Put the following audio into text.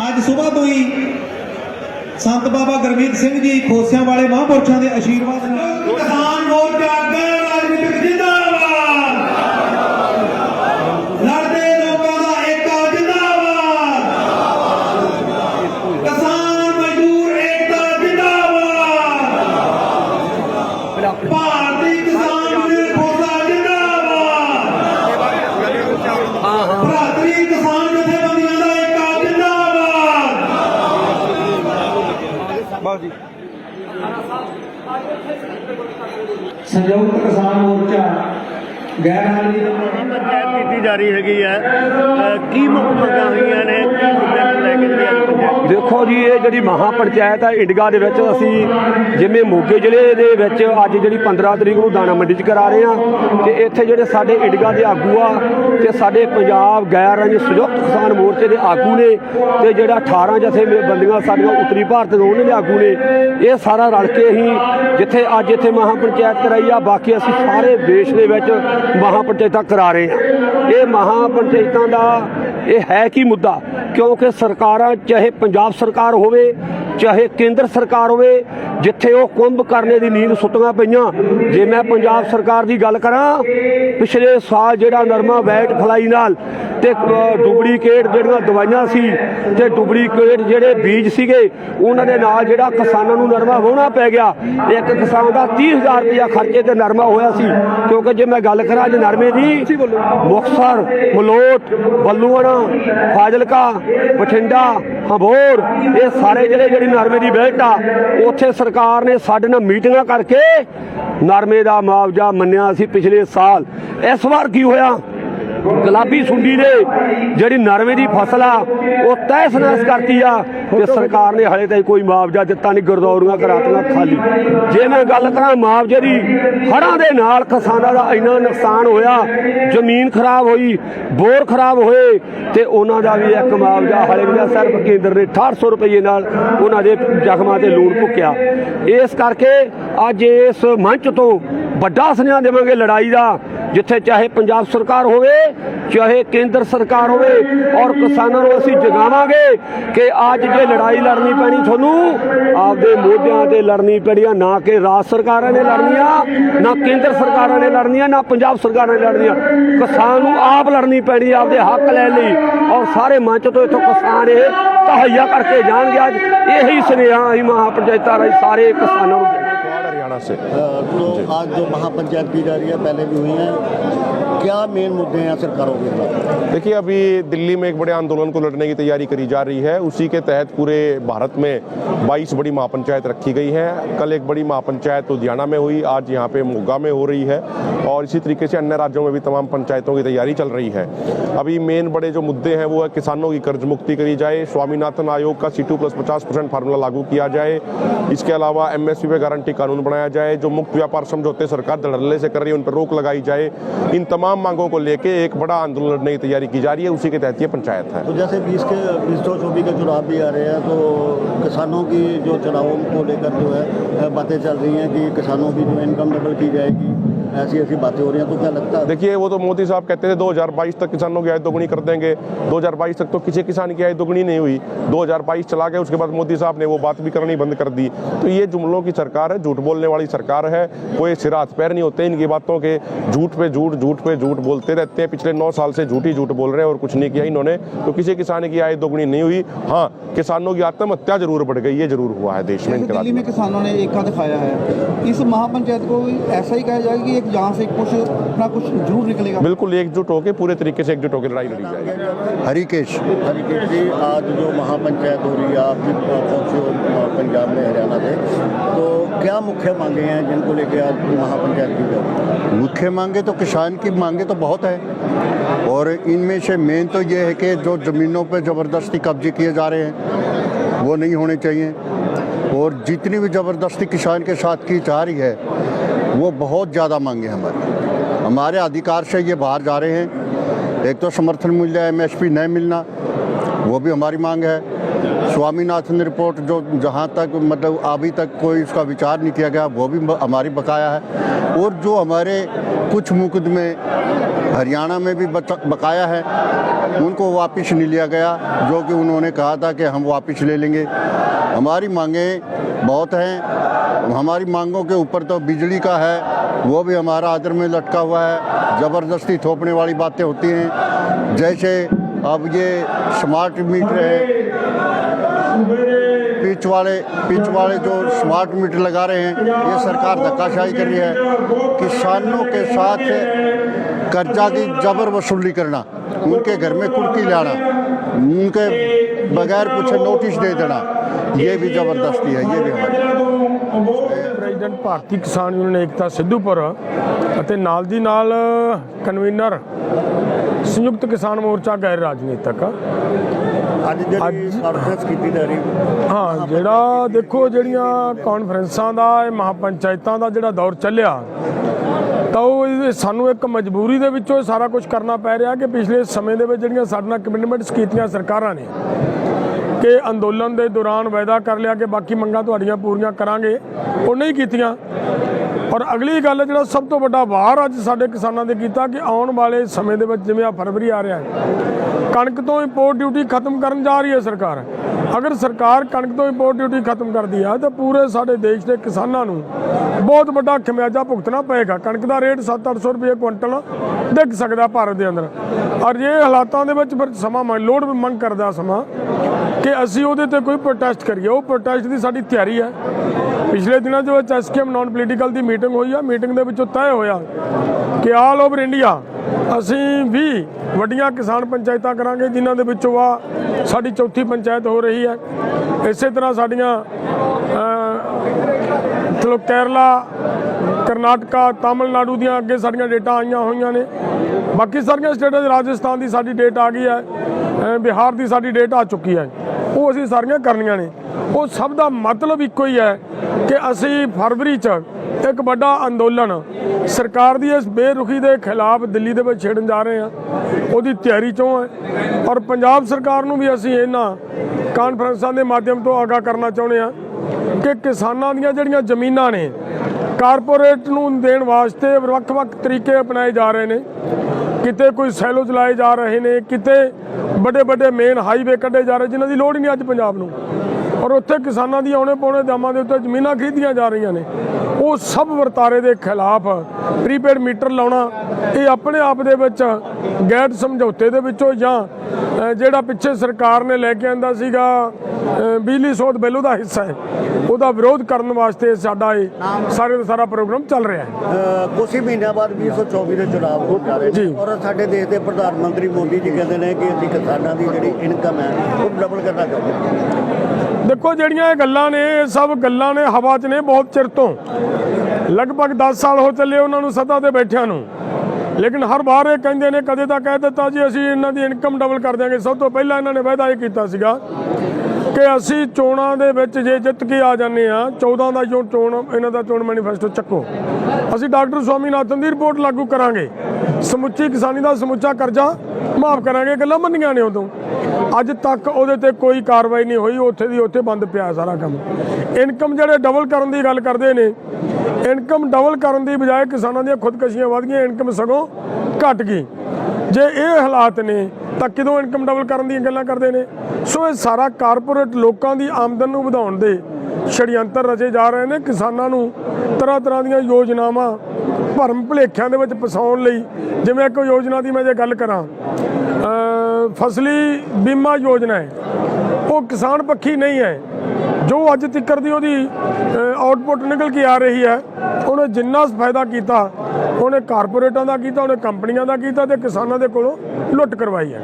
ਅੱਜ ਸਵੇਰ ਤੋਂ ਹੀ ਸੰਤ ਬਾਬਾ ਗੁਰਮੀਤ ਸਿੰਘ ਜੀ ਖੋਸਿਆਂ ਵਾਲੇ ਮਹਾਂਪੁਰਸ਼ਾਂ ਦੇ ਆਸ਼ੀਰਵਾਦ ਨਾਲ ਕਿਸਾਨ ਮੋਰਚਾ ਅੱਗੇ ਸੰਯੁਕਤ ਕਿਸਾਨ ਮੋਰਚਾ ਗੈਰ ਹਾਜ਼ਰੀ ਪੰਚਾਇਤ ਕੀਤੀ ਜਾ ਰਹੀ ਹੈਗੀ ਹੈ। ਕੀ ਮੁੱਖ ਮੰਗਾਂ ਹੋਈਆਂ ਨੇ ਕੀ ਮੁੱਦਿਆਂ ਨੂੰ ਲੈ ਕੇ ਜਿਹੜੀ ਅੱਜ ਪੰਚਾਇਤ ਦੇਖੋ ਜੀ, ਇਹ ਜਿਹੜੀ ਮਹਾ ਪੰਚਾਇਤ ਆ ਇੰਡਗਾ ਦੇ ਵਿੱਚ ਅਸੀਂ ਜਿਵੇਂ ਮੋਗੇ ਜ਼ਿਲ੍ਹੇ ਦੇ ਵਿੱਚ ਅੱਜ ਜਿਹੜੀ 15 ਤਰੀਕ ਨੂੰ ਦਾਣਾ ਮੰਡੀ 'ਚ ਕਰਾ ਰਹੇ ਹਾਂ ਤੇ ਇੱਥੇ ਜਿਹੜੇ ਸਾਡੇ ਇੰਡਗਾ ਦੇ ਆਗੂ ਆ ਤੇ ਸਾਡੇ ਪੰਜਾਬ ਗੈਰ ਰਾਜ ਸੰਯੁਕਤ ਕਿਸਾਨ ਮੋਰਚੇ ਦੇ ਆਗੂ ਨੇ ਤੇ ਜਿਹੜਾ 18 ਜਥੇ ਬੰਦੀਆਂ ਸਾਡੀਆਂ ਉੱਤਰੀ ਭਾਰਤ ਦੇ ਉਹਨਾਂ ਦੇ ਆਗੂ ਨੇ, ਇਹ ਸਾਰਾ ਰਲ ਕੇ ਹੀ ਜਿੱਥੇ ਅੱਜ ਇੱਥੇ ਮਹਾ ਪੰਚਾਇਤ ਕਰਾਈ ਆ, ਬਾਕੀ ਅਸੀਂ ਸਾਰੇ ਦੇਸ਼ ਦੇ ਵਿੱਚ ਮਹਾ ਪੰਚਾਇਤਾਂ ਕਰਾ ਰਹੇ ਹਾਂ। ਇਹ ਮਹਾ ਪੰਚਾਇਤਾਂ ਦਾ ਇਹ ਹੈ ਕੀ ਮੁੱਦਾ? ਕਿਉਂਕਿ ਸਰਕਾਰਾਂ ਚਾਹੇ ਪੰਜਾਬ ਸਰਕਾਰ ਹੋਵੇ ਚਾਹੇ ਕੇਂਦਰ ਸਰਕਾਰ ਹੋਵੇ ਜਿੱਥੇ ਉਹ ਕੁੰਭ ਕਰਨੇ ਦੀ ਨੀਂਦ ਸੁੱਤੀਆਂ ਪਈਆਂ। ਜੇ ਮੈਂ ਪੰਜਾਬ ਸਰਕਾਰ ਦੀ ਗੱਲ ਕਰਾਂ, ਪਿਛਲੇ ਸਾਲ ਜਿਹੜਾ ਨਰਮਾ ਵੈਟ ਫਲਾਈ ਨਾਲ ਤੇ ਡੁਪਲੀਕੇਟ ਜਿਹੜੀਆਂ ਦਵਾਈਆਂ ਸੀ ਤੇ ਡੁਪਲੀਕੇਟ ਜਿਹੜੇ ਬੀਜ ਸੀਗੇ, ਉਹਨਾਂ ਦੇ ਨਾਲ ਜਿਹੜਾ ਕਿਸਾਨਾਂ ਨੂੰ ਨਰਮਾ ਵਾਹੁਣਾ ਪੈ ਗਿਆ। ਇੱਕ ਕਿਸਾਨ ਦਾ 30000 ਰੁਪਇਆ ਖਰਚੇ ਤੇ ਨਰਮਾ ਹੋਇਆ ਸੀ। ਕਿਉਂਕਿ ਜੇ ਮੈਂ ਗੱਲ ਕਰਾਂ ਅੱਜ ਨਰਮੇ ਦੀ, ਮੁਕਤਸਰ, ਮਲੋਟ, ਬੱਲੂਆਣਾ, ਫਾਜ਼ਿਲਕਾ, ਬਠਿੰਡਾ, ਹਬੋਰ, ਇਹ ਸਾਰੇ ਜਿਹੜੇ ਜਿਹੜੀ ਨਰਮੇ ਦੀ ਬੈਲਟ ਆ, ਉੱਥੇ ਸਰਕਾਰ ਨੇ ਸਾਡੇ ਨਾਲ ਮੀਟਿੰਗਾਂ ਕਰਕੇ ਨਰਮੇ ਦਾ ਮੁਆਵਜ਼ਾ ਮੰਨਿਆ ਸੀ ਪਿਛਲੇ ਸਾਲ। ਇਸ ਵਾਰ ਕੀ ਹੋਇਆ? ਗੁਲਾਬੀ ਸੁੰਡੀ ਨੇ ਜਿਹੜੀ ਨਰਮੇ ਦੀ ਫਸਲ ਆ ਉਹ ਤਹਿਸ ਨਹਿਸ ਕਰਤੀ ਆ ਤੇ ਸਰਕਾਰ ਨੇ ਹਲੇ ਤਾਈਂ ਕੋਈ ਮੁਆਵਜ਼ਾ ਦਿੱਤਾ ਨਹੀਂ ਗਰਦੌਰੀਆਂ ਕਰਾਤੀਆਂ ਖਾਲੀ। ਜੇ ਮੈਂ ਗੱਲ ਕਰਾਂ ਮੁਆਵਜ਼ੇ ਦੀ ਹੜ੍ਹਾਂ ਦੇ ਨਾਲ ਕਿਸਾਨਾਂ ਦਾ ਇੰਨਾ ਨੁਕਸਾਨ ਹੋਇਆ ਜ਼ਮੀਨ ਖਰਾਬ ਹੋਈ ਬੋਰ ਖਰਾਬ ਹੋਏ ਤੇ ਉਹਨਾਂ ਦਾ ਵੀ ਇੱਕ ਮੁਆਵਜ਼ਾ ਹਲੇ ਵੀ ਨਹੀਂ, ਸਿਰਫ ਕੇਂਦਰ ਨੇ 6800 ਰੁਪਏ ਨਾਲ ਉਹਨਾਂ ਦੇ ਜ਼ਖਮਾਂ ਤੇ ਲੂਣ ਭੁੱਕਿਆ। ਇਸ ਕਰਕੇ ਅੱਜ ਇਸ ਮੰਚ ਤੋਂ ਵੱਡਾ ਸੁਨੇਹਾ ਦੇਵਾਂਗੇ ਲੜਾਈ ਦਾ। ਜਿੱਥੇ ਚਾਹੇ ਪੰਜਾਬ ਸਰਕਾਰ ਹੋਵੇ, ਚਾਹੇ ਕੇਂਦਰ ਸਰਕਾਰ ਹੋਵੇ ਔਰ ਕਿਸਾਨਾਂ ਨੂੰ ਅਸੀਂ ਜਗਾਵਾਂਗੇ ਕਿ ਅੱਜ ਜੇ ਲੜਾਈ ਲੜਨੀ ਪੈਣੀ ਤੁਹਾਨੂੰ, ਆਪਦੇ ਮੋਢਿਆਂ ਤੇ ਲੜਨੀ ਪੈਣੀ ਆ, ਨਾ ਕਿ ਰਾਜ ਸਰਕਾਰਾਂ ਨੇ ਲੜਨੀਆਂ, ਨਾ ਕੇਂਦਰ ਸਰਕਾਰਾਂ ਨੇ ਲੜਨੀਆਂ, ਨਾ ਪੰਜਾਬ ਸਰਕਾਰਾਂ ਨੇ ਲੜਨੀਆਂ। ਕਿਸਾਨ ਨੂੰ ਆਪ ਲੜਨੀ ਪੈਣੀ ਆਪਦੇ ਹੱਕ ਲੈਣ ਲਈ। ਔਰ ਸਾਰੇ ਮੰਚ ਤੋਂ ਇੱਥੋਂ ਕਿਸਾਨ ਇਹ ਤਹਈਆ ਕਰਕੇ ਜਾਣਗੇ ਅੱਜ। ਇਹੀ ਸੁਨੇਹਾ ਅਸੀਂ ਮਹਾ ਪੰਚਾਇਤਾਂ ਰਾਹੀਂ ਸਾਰੇ ਕਿਸਾਨਾਂ ਨੂੰ हरियाणा से। तो आज जो महापंचायत की जा रही है पहले भी हुई है। क्या मेन मुद्दे हैं सरकारों के देखिए अभी दिल्ली में एक बड़े आंदोलन को लड़ने की तैयारी करी जा रही है। उसी के तहत पूरे भारत में 22 बड़ी महापंचायत रखी गई है। कल एक बड़ी महापंचायत लुधियाना में हुई आज यहाँ पे मोगा में हो रही है। और इसी तरीके से अन्य राज्यों में भी तमाम पंचायतों की तैयारी चल रही है। अभी मेन बड़े जो मुद्दे हैं वो है किसानों की कर्ज मुक्ति करी जाए स्वामीनाथन आयोग का सी टू प्लस पचास परसेंट फार्मूला लागू किया जाए। इसके अलावा एमएसपी पे गारंटी कानून बनाया जाए जो मुक्त व्यापार समझौते सरकार धड़ल्ले से कर रही है उन पर रोक लगाई जाए इन तमाम मांगों को लेके एक बड़ा आंदोलन लड़ने की तैयारी की जा रही है उसी के तहत ये पंचायत है तो जैसे बीस के बीस सौ चौबीस के चुनाव भी आ रहे हैं तो किसानों की जो चुनावों को लेकर जो है बातें चल रही हैं कि किसानों की जो इनकम डबल की जाएगी ऐसी ऐसी बातें हो रही हैं तो क्या लगता है? देखिए वो तो मोदी साहब कहते थे 2022 तक किसानों की आय दोगुनी कर देंगे। 2022 तक तो किसी किसान की आय दोगुनी नहीं हुई। 2022 चला गया उसके बाद मोदी साहब ने वो बात भी करनी बंद कर दी। तो ये जुमलों की सरकार है झूठ बोलने वाली सरकार है। कोई सिरा हाथ पैर नहीं होते इनकी बातों के। झूठ पे झूठ झूठ पे झूठ बोलते रहते हैं। पिछले नौ साल से झूठ ही झूठ बोल रहे हैं और कुछ नहीं किया इन्होंने। तो किसी किसान की आय दोगुनी नहीं हुई। हाँ किसानों की आत्महत्या ज़रूर बढ़ गई ये ज़रूर हुआ है देश में दिल्ली में किसानों ने एक दिखाया है। इस महापंचायत को ऐसा ही कहा जाएगा कि एक यहाँ से कुछ अपना कुछ ज़रूर निकलेगा। बिल्कुल एकजुट होकर पूरे तरीके से एकजुट होकर लड़ाई लड़ी जाएगी। हरिकेश। हरिकेश जी आज जो महापंचायत हो रही है आप भी पहुँचे हो पंजाब में हरियाणा से तो क्या मुख्य मांगे हैं जिनको लेके आज महापंचायत की जा रही है मुख्य मांगे तो किसान की मांगे तो बहुत है। और इनमें से मेन तो ये है कि जो ज़मीनों पर ज़बरदस्ती कब्जे किए जा रहे हैं वो नहीं होने चाहिए। और जितनी भी ज़बरदस्ती किसान के साथ की जा रही है वो बहुत ज़्यादा मांगे हमारी। हमारे अधिकार से ये बाहर जा रहे हैं। एक तो समर्थन मूल्य एम एस पी नहीं मिलना, वो भी हमारी मांग है। स्वामीनाथन रिपोर्ट जो जहाँ तक मतलब अभी तक कोई उसका विचार नहीं किया गया, वो भी हमारी बकाया है। और जो हमारे कुछ मुकदमे हरियाणा में भी बकाया है, उनको वापस नहीं लिया गया, जो कि उन्होंने कहा था कि हम वापस ले लेंगे। हमारी मांगें बहुत हैं। हमारी मांगों के ऊपर तो बिजली का है, वो भी हमारा आदर में लटका हुआ है। ज़बरदस्ती थोपने वाली बातें होती हैं। जैसे अब ये स्मार्ट मीटर है। पिच वाले पिच वाले जो स्मार्ट मीटर लगा रहे हैं, ये सरकार धक्काशाही कर रही है किसानों के साथ कर्जा की जबर वसूली करना, उनके घर में कुर्की लाना, उनके बगैर कुछ नोटिस दे देना। ये भी ज़बरदस्ती है ये भी हमारी ਪ੍ਰੈਜ਼ੀਡੈਂਟ ਭਾਰਤੀ ਕਿਸਾਨ ਯੂਨੀਅਨ ਏਕਤਾ ਸਿੱਧੂਪੁਰ ਅਤੇ ਨਾਲ ਦੀ ਨਾਲ ਕਨਵੀਨਰ ਸੰਯੁਕਤ ਕਿਸਾਨ ਮੋਰਚਾ ਗੈਰ ਰਾਜਨੀਤਿਕ ਅੱਜ ਜਿਹੜੀ ਅੱਜ- ਕਾਨਫਰੰਸ ਕੀਤੀ ਜਾ ਰਹੀ ਹਾਂ ਜਿਹੜਾ ਦੇਖੋ ਜਿਹੜੀਆਂ ਕਾਨਫਰੰਸਾਂ ਦਾ ਇਹ ਮਹਾਪੰਚਾਇਤਾਂ ਦਾ ਜਿਹੜਾ ਦੌਰ ਚੱਲਿਆ ਤਾਂ ਉਹ ਇਹ ਸਾਨੂੰ ਇੱਕ ਮਜਬੂਰੀ ਦੇ ਵਿੱਚੋਂ ਇਹ ਸਾਰਾ ਕੁਝ ਕਰਨਾ ਪੈ ਰਿਹਾ ਕਿ ਪਿਛਲੇ ਸਮੇਂ ਦੇ ਵਿੱਚ ਜਿਹੜੀਆਂ ਸਾਡੇ ਨਾਲ ਕਮਿਟਮੈਂਟਸ ਕੀਤੀਆਂ ਸਰਕਾਰਾਂ ਨੇ ਕਿ ਅੰਦੋਲਨ ਦੇ ਦੌਰਾਨ ਵਾਅਦਾ ਕਰ ਲਿਆ ਕਿ ਬਾਕੀ ਮੰਗਾਂ ਤੁਹਾਡੀਆਂ ਪੂਰੀਆਂ ਕਰਾਂਗੇ। ਉਹ ਨਹੀਂ ਕੀਤੀਆਂ। ਔਰ ਅਗਲੀ ਗੱਲ ਜਿਹੜਾ ਸਭ ਤੋਂ ਵੱਡਾ ਵਾਰ ਅੱਜ ਸਾਡੇ ਕਿਸਾਨਾਂ ਦੇ ਕੀਤਾ ਕਿ ਆਉਣ ਵਾਲੇ ਸਮੇਂ ਦੇ ਵਿੱਚ ਜਿਵੇਂ ਆ ਫਰਵਰੀ ਆ ਰਿਹਾ ਹੈ, ਕਣਕ ਤੋਂ ਇੰਪੋਰਟ ਡਿਊਟੀ ਖਤਮ ਕਰਨ ਜਾ ਰਹੀ ਹੈ ਸਰਕਾਰ। ਅਗਰ ਸਰਕਾਰ ਕਣਕ ਤੋਂ ਇੰਪੋਰਟ ਡਿਊਟੀ ਖਤਮ ਕਰਦੀ ਆ, ਤਾਂ ਪੂਰੇ ਸਾਡੇ ਦੇਸ਼ ਦੇ ਕਿਸਾਨਾਂ ਨੂੰ ਬਹੁਤ ਵੱਡਾ ਖਮਿਆਜਾ ਭੁਗਤਣਾ ਪਏਗਾ। ਕਣਕ ਦਾ ਰੇਟ 7-800 ਰੁਪਏ ਕੁਇੰਟਲ ਡਿੱਗ ਸਕਦਾ ਭਾਰਤ ਦੇ ਅੰਦਰ। ਔਰ ਇਹ ਹਾਲਾਤਾਂ ਦੇ ਵਿੱਚ ਫਿਰ ਸਮਾਂ ਲੋੜ ਮੰਗ ਕਰਦਾ ਸਮਾਂ ਕਿ ਅਸੀਂ ਉਹਦੇ ਤੇ ਕੋਈ ਪ੍ਰੋਟੈਸਟ ਕਰੀਏ। ਉਹ ਪ੍ਰੋਟੈਸਟ ਦੀ ਸਾਡੀ ਤਿਆਰੀ ਹੈ। ਪਿਛਲੇ ਦਿਨਾਂ ਦੇ ਵਿੱਚ ਐਸਕੇਐਮ ਨਾਨ ਪੋਲੀਟੀਕਲ ਦੀ ਮੀਟਿੰਗ ਹੋਈ ਆ। ਮੀਟਿੰਗ ਦੇ ਵਿੱਚੋਂ ਤੈਅ ਹੋਇਆ ਕਿ ਆਲ ਓਵਰ ਇੰਡੀਆ ਅਸੀਂ ਵੀ ਵੱਡੀਆਂ ਕਿਸਾਨ ਪੰਚਾਇਤਾਂ ਕਰਾਂਗੇ, ਜਿਨ੍ਹਾਂ ਦੇ ਵਿੱਚੋਂ ਆ ਸਾਡੀ ਚੌਥੀ ਪੰਚਾਇਤ ਹੋ ਰਹੀ ਹੈ। ਇਸੇ ਤਰ੍ਹਾਂ ਸਾਡੀਆਂ ਚਲੋ ਕੇਰਲਾ, ਕਰਨਾਟਕਾ, ਤਾਮਿਲਨਾਡੂ ਦੀਆਂ ਅੱਗੇ ਸਾਡੀਆਂ ਡੇਟਾ ਆਈਆਂ ਹੋਈਆਂ ਨੇ। ਬਾਕੀ ਸਾਰੀਆਂ ਸਟੇਟਾਂ 'ਚ ਰਾਜਸਥਾਨ ਦੀ ਸਾਡੀ ਡੇਟ ਆ ਗਈ ਹੈ। ਬਿਹਾਰ ਦੀ ਸਾਡੀ ਡੇਟ ਆ ਚੁੱਕੀ ਹੈ। ਉਹ ਅਸੀਂ ਸਾਰੀਆਂ ਕਰਨੀਆਂ ਨੇ। ਉਹ ਸਭ ਦਾ ਮਤਲਬ ਇੱਕੋ ਹੀ ਹੈ ਕਿ ਅਸੀਂ ਫਰਵਰੀ 'ਚ ਇੱਕ ਵੱਡਾ ਅੰਦੋਲਨ ਸਰਕਾਰ ਦੀ ਇਸ ਬੇਰੁਖੀ ਦੇ ਖਿਲਾਫ ਦਿੱਲੀ ਦੇ ਵਿੱਚ ਛੇੜਨ ਜਾ ਰਹੇ ਹਾਂ। ਉਹਦੀ ਤਿਆਰੀ 'ਚੋਂ ਹੈ। ਔਰ ਪੰਜਾਬ ਸਰਕਾਰ ਨੂੰ ਵੀ ਅਸੀਂ ਇਹਨਾਂ ਕਾਨਫਰੰਸਾਂ ਦੇ ਮਾਧਿਅਮ ਤੋਂ ਆਗਾਹ ਕਰਨਾ ਚਾਹੁੰਦੇ ਹਾਂ ਕਿ ਕਿਸਾਨਾਂ ਦੀਆਂ ਜਿਹੜੀਆਂ ਜ਼ਮੀਨਾਂ ਨੇ, ਕਾਰਪੋਰੇਟ ਨੂੰ ਦੇਣ ਵਾਸਤੇ ਵੱਖ-ਵੱਖ ਤਰੀਕੇ ਅਪਣਾਏ ਜਾ ਰਹੇ ਨੇ। ਕਿਤੇ ਕੋਈ ਸੈਲੋ ਚਲਾਏ ਜਾ ਰਹੇ ਨੇ, ਕਿਤੇ ਵੱਡੇ ਵੱਡੇ ਮੇਨ ਹਾਈਵੇ ਕੱਢੇ ਜਾ ਰਹੇ, ਜਿਨ੍ਹਾਂ ਦੀ ਲੋੜ ਹੀ ਨਹੀਂ ਅੱਜ ਪੰਜਾਬ ਨੂੰ। ਔਰ ਉੱਥੇ ਕਿਸਾਨਾਂ ਦੀ ਆਉਣੇ ਪਾਉਣੇ ਦਾਮਾਂ ਦੇ ਉੱਤੇ ਜ਼ਮੀਨਾਂ ਖਰੀਦੀਆਂ ਜਾ ਰਹੀਆਂ ਨੇ। ਉਹ ਸਭ ਵਰਤਾਰੇ ਦੇ ਖਿਲਾਫ ਪ੍ਰੀਪੇਡ ਮੀਟਰ ਲਾਉਣਾ ਇਹ ਆਪਣੇ ਆਪ ਦੇ ਵਿੱਚ ਗੈਰ ਸਮਝੌਤੇ ਦੇ ਵਿੱਚੋਂ ਜਾਂ ਜਿਹੜਾ ਪਿੱਛੇ ਸਰਕਾਰ ਨੇ ਲੈ ਕੇ ਆਂਦਾ ਸੀਗਾ ਬਿਜਲੀ ਸੋਧ ਬਿੱਲ ਉਹਦਾ ਹਿੱਸਾ ਹੈ। ਉਹਦਾ ਵਿਰੋਧ ਕਰਨ ਵਾਸਤੇ ਸਾਡਾ ਇਹ ਸਾਰੇ ਦਾ ਸਾਰਾ ਪ੍ਰੋਗਰਾਮ ਚੱਲ ਰਿਹਾ ਹੈ। ਕੁਛ ਹੀ ਮਹੀਨਿਆਂ ਬਾਅਦ 2024 ਦੇ ਚੁਣਾਵ ਹੋਣ ਜਾ ਰਹੇ। ਨੇ। ਔਰ ਸਾਡੇ ਦੇਸ਼ ਦੇ ਪ੍ਰਧਾਨ ਮੰਤਰੀ ਮੋਦੀ ਜੀ ਕਹਿੰਦੇ ਨੇ ਕਿ ਅਸੀਂ ਕਿਸਾਨਾਂ ਦੀ ਜਿਹੜੀ ਇਨਕਮ ਹੈ ਉਹ ਡਬਲ ਕਰਨਾ ਚਾਹੁੰਦੇ ਹਾਂ। ਦੇਖੋ ਜਿਹੜੀਆਂ ਇਹ ਗੱਲਾਂ ਨੇ, ਇਹ ਸਭ ਗੱਲਾਂ ਨੇ ਹਵਾ 'ਚ ਨੇ ਬਹੁਤ ਚਿਰ ਤੋਂ। ਲਗਭਗ 10 ਸਾਲ ਹੋ ਚੱਲੇ ਉਹਨਾਂ ਨੂੰ ਸੱਤਾ ਤੇ ਬੈਠਿਆਂ ਨੂੰ। ਲੇਕਿਨ ਹਰ ਵਾਰ ਇਹ ਕਹਿੰਦੇ ਨੇ, ਕਦੇ ਤਾਂ ਕਹਿ ਦਿੱਤਾ ਜੀ, ਅਸੀਂ ਇਹਨਾਂ ਦੀ ਇਨਕਮ ਡਬਲ ਕਰ ਦਿਆਂਗੇ। ਸਭ ਤੋਂ ਪਹਿਲਾਂ ਇਹਨਾਂ ਨੇ ਵਾਅਦਾ ਇਹ ਕੀਤਾ ਸੀਗਾ ਕਿ ਅਸੀਂ ਚੋਣਾਂ ਦੇ ਵਿੱਚ ਜੇ ਜਿੱਤ ਕੇ ਆ ਜਾਂਦੇ ਆ 14 ਦਾ ਜੋ ਚੋਣ, ਇਹਨਾਂ ਦਾ ਚੋਣ ਮੈਨੀਫੈਸਟੋ ਚੱਕੋ। ਅਸੀਂ ਡਾਕਟਰ ਸਵਾਮੀਨਾਥਨ ਦੀ ਰਿਪੋਰਟ ਲਾਗੂ ਕਰਾਂਗੇ। ਸਮੁੱਚੀ ਕਿਸਾਨੀ ਦਾ ਸਮੁੱਚਾ ਕਰਜ਼ਾ ਮਾਫ ਕਰਾਂਗੇ ਗੱਲਾਂ ਮੰਨੀਆਂ ਨੇ ਉਦੋਂ। ਅੱਜ ਤੱਕ ਉਹਦੇ ਤੇ ਕੋਈ ਕਾਰਵਾਈ ਨਹੀਂ ਹੋਈ, ਉੱਥੇ ਦੀ ਉੱਥੇ ਬੰਦ ਪਿਆ ਸਾਰਾ ਕੰਮ। ਇਨਕਮ ਜਿਹੜੇ ਡਬਲ ਕਰਨ ਦੀ ਗੱਲ ਕਰਦੇ ਨੇ, ਇਨਕਮ ਡਬਲ ਕਰਨ ਦੀ ਬਜਾਏ ਕਿਸਾਨਾਂ ਦੀਆਂ ਖੁਦਕਸ਼ੀਆਂ ਵਧ ਗਈਆਂ, ਇਨਕਮ ਸਗੋਂ ਘਟ ਗਈ। ਜੇ ਇਹ ਹਾਲਾਤ ਨੇ, ਤਾਂ ਕਿਦੋਂ ਇਨਕਮ ਡਬਲ ਕਰਨ ਦੀਆਂ ਗੱਲਾਂ ਕਰਦੇ ਨੇ? ਸੋ ਇਹ ਸਾਰਾ ਕਾਰਪੋਰੇਟ ਲੋਕਾਂ ਦੀ ਆਮਦਨ ਨੂੰ ਵਧਾਉਣ ਦੇ ਛੜਯੰਤਰ ਰਚੇ ਜਾ ਰਹੇ ਨੇ। ਕਿਸਾਨਾਂ ਨੂੰ ਤਰ੍ਹਾਂ ਤਰ੍ਹਾਂ ਦੀਆਂ ਯੋਜਨਾਵਾਂ ਭਰਮ ਭੁਲੇਖਿਆਂ ਦੇ ਵਿੱਚ ਫਸਾਉਣ ਲਈ, ਜਿਵੇਂ ਇੱਕ ਯੋਜਨਾ ਦੀ ਮੈਂ ਜੇ ਗੱਲ ਕਰਾਂ ਫਸਲੀ ਬੀਮਾ ਯੋਜਨਾ ਹੈ। ਉਹ ਕਿਸਾਨ ਪੱਖੀ ਨਹੀਂ ਹੈ। ਜੋ ਅੱਜ ਤੱਕਰ ਦੀ ਉਹਦੀ ਆਊਟਪੁੱਟ ਨਿਕਲ ਕੇ ਆ ਰਹੀ ਹੈ, ਉਹਨੇ ਜਿੰਨਾ ਫਾਇਦਾ ਕੀਤਾ, ਉਹਨੇ ਕਾਰਪੋਰੇਟਾਂ ਦਾ ਕੀਤਾ, ਉਹਨੇ ਕੰਪਨੀਆਂ ਦਾ ਕੀਤਾ ਤੇ ਕਿਸਾਨਾਂ ਦੇ ਕੋਲੋਂ ਲੁੱਟ ਕਰਵਾਈ ਹੈ।